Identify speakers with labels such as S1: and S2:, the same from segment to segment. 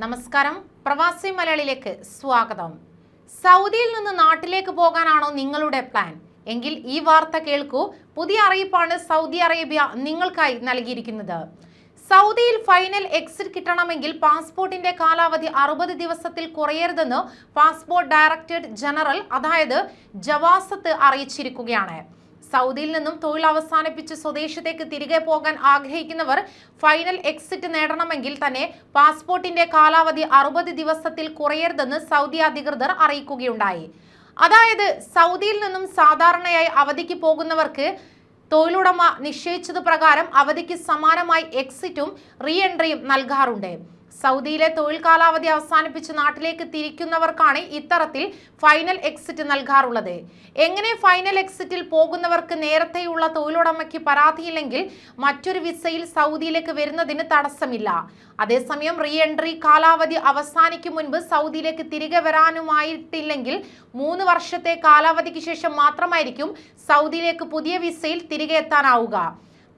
S1: നമസ്കാരം. പ്രവാസി മലയാളിയിലേക്ക് സ്വാഗതം. സൗദിയിൽ നിന്ന് നാട്ടിലേക്ക് പോകാനാണോ നിങ്ങളുടെ പ്ലാൻ? എങ്കിൽ ഈ വാർത്ത കേൾക്കൂ. പുതിയ അറിയിപ്പാണ് സൗദി അറേബ്യ നിങ്ങൾക്കായി നൽകിയിരിക്കുന്നത്. സൗദിയിൽ ഫൈനൽ എക്സിറ്റ് കിട്ടണമെങ്കിൽ പാസ്പോർട്ടിന്റെ കാലാവധി അറുപത് ദിവസത്തിൽ കുറയരുതെന്ന് പാസ്പോർട്ട് ഡയറക്ടറേറ്റ് ജനറൽ അതായത് ജവാസത്ത് അറിയിച്ചിരിക്കുകയാണ്. സൗദിയിൽ നിന്നും തൊഴിൽ അവസാനിപ്പിച്ച് സ്വദേശത്തേക്ക് തിരികെ പോകാൻ ആഗ്രഹിക്കുന്നവർ ഫൈനൽ എക്സിറ്റ് നേടണമെങ്കിൽ തന്നെ പാസ്പോർട്ടിന്റെ കാലാവധി അറുപത് ദിവസത്തിൽ കുറയരുതെന്ന് സൗദി അധികൃതർ അറിയിക്കുകയുണ്ടായി. അതായത് സൗദിയിൽ നിന്നും സാധാരണയായി അവധിക്ക് പോകുന്നവർക്ക് തൊഴിലുടമ നിശ്ചയിച്ചത് പ്രകാരം അവധിക്ക് സമാനമായി എക്സിറ്റും റീ എൻട്രിയും നൽകാറുണ്ട്. സൗദിയിലെ തൊഴിൽ കാലാവധി അവസാനിപ്പിച്ച് നാട്ടിലേക്ക് തിരിക്കുന്നവർക്കാണ് ഇത്തരത്തിൽ ഫൈനൽ എക്സിറ്റ് നൽകാറുള്ളത്. എങ്ങനെ ഫൈനൽ എക്സിറ്റിൽ പോകുന്നവർക്ക് നേരത്തെയുള്ള തൊഴിലുടമയ്ക്ക് പരാതിയില്ലെങ്കിൽ മറ്റൊരു വിസയിൽ സൗദിയിലേക്ക് വരുന്നതിന് തടസ്സമില്ല. അതേസമയം റീ എൻട്രി കാലാവധി അവസാനിക്കും മുൻപ് സൗദിയിലേക്ക് തിരികെ വരാനുമായിട്ടില്ലെങ്കിൽ മൂന്ന് വർഷത്തെ കാലാവധിക്ക് ശേഷം മാത്രമായിരിക്കും സൗദിയിലേക്ക് പുതിയ വിസയിൽ തിരികെ എത്താനാവുക.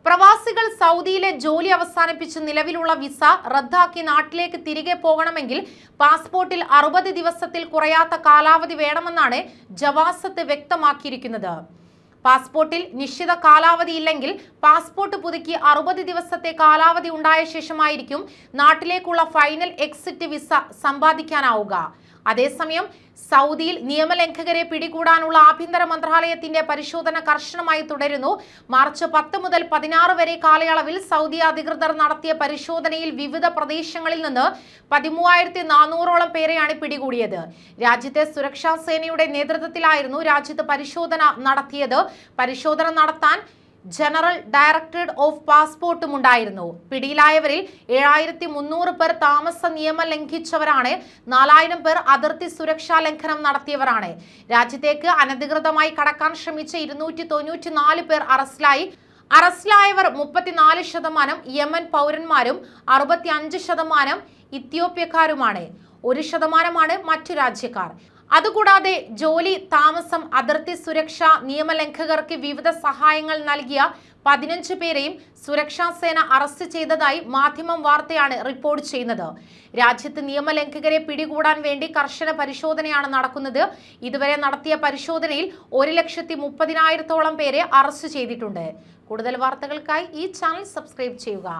S1: പ്രവാസികൾ സൗദിയിലെ ജോലി അവസാനിപ്പിച്ച് നിലവിലുള്ള വിസ റദ്ദാക്കി നാട്ടിലേക്ക് തിരികെ പോകണമെങ്കിൽ പാസ്പോർട്ടിൽ അറുപത് ദിവസത്തിൽ കുറയാത്ത കാലാവധി വേണമെന്നാണ് ജവാസത്ത് വ്യക്തമാക്കിയിരിക്കുന്നത്. പാസ്പോർട്ടിൽ നിശ്ചിത കാലാവധി ഇല്ലെങ്കിൽ പാസ്പോർട്ട് പുതുക്കി അറുപത് ദിവസത്തെ കാലാവധി ഉണ്ടായ ശേഷമായിരിക്കും നാട്ടിലേക്കുള്ള ഫൈനൽ എക്സിറ്റ് വിസ സമ്പാദിക്കാനാവുക. അതേസമയം സൗദിയിൽ നിയമലംഘകരെ പിടികൂടാനുള്ള ആഭ്യന്തര മന്ത്രാലയത്തിന്റെ പരിശോധന കർശനമായി തുടരുന്നു. മാർച്ച് പത്ത് മുതൽ പതിനാറ് വരെ കാലയളവിൽ സൗദി അധികൃതർ നടത്തിയ പരിശോധനയിൽ വിവിധ പ്രദേശങ്ങളിൽ നിന്ന് പതിമൂവായിരത്തി നാനൂറോളം പേരെയാണ് പിടികൂടിയത്. രാജ്യത്തെ സുരക്ഷാ സേനയുടെ നേതൃത്വത്തിലായിരുന്നു രാജ്യത്ത് പരിശോധന നടത്തിയത്. പരിശോധന നടത്താൻ ജനറൽ ഡയറക്ടറേറ്റ് ഓഫ് പാസ്പോർട്ടും ഉണ്ടായിരുന്നു പിടിയിലായവരിൽ ഏഴായിരത്തി മുന്നൂറ് പേർ താമസ നിയമം ലംഘിച്ചവരാണ്. നാലായിരം പേർ അതിർത്തി സുരക്ഷാ ലംഘനം നടത്തിയവരാണ്. രാജ്യത്തേക്ക് അനധികൃതമായി കടക്കാൻ ശ്രമിച്ച ഇരുന്നൂറ്റി തൊണ്ണൂറ്റി നാല് പേർ അറസ്റ്റിലായി. അറസ്റ്റിലായവർ മുപ്പത്തിനാല് ശതമാനം യമൻ പൗരന്മാരും അറുപത്തി അഞ്ച് ശതമാനം ഇത്യോപ്യക്കാരുമാണ്. ഒരു ശതമാനമാണ് മറ്റു രാജ്യക്കാർ. അതുകൂടാതെ ജോലി താമസം അതിർത്തി സുരക്ഷ നിയമലംഘകർക്ക് വിവിധ സഹായങ്ങൾ നൽകിയ പതിനഞ്ച് പേരെയും സുരക്ഷാ സേന അറസ്റ്റ് ചെയ്തതായി മാധ്യമം വാർത്തയാണ് റിപ്പോർട്ട് ചെയ്യുന്നത്. രാജ്യത്ത് നിയമലംഘകരെ പിടികൂടാൻ വേണ്ടി കർശന പരിശോധനയാണ് നടക്കുന്നത്. ഇതുവരെ നടത്തിയ പരിശോധനയിൽ ഒരു ലക്ഷത്തി മുപ്പതിനായിരത്തോളം പേരെ അറസ്റ്റ് ചെയ്തിട്ടുണ്ട്. കൂടുതൽ വാർത്തകൾക്കായി ഈ ചാനൽ സബ്സ്ക്രൈബ് ചെയ്യുക.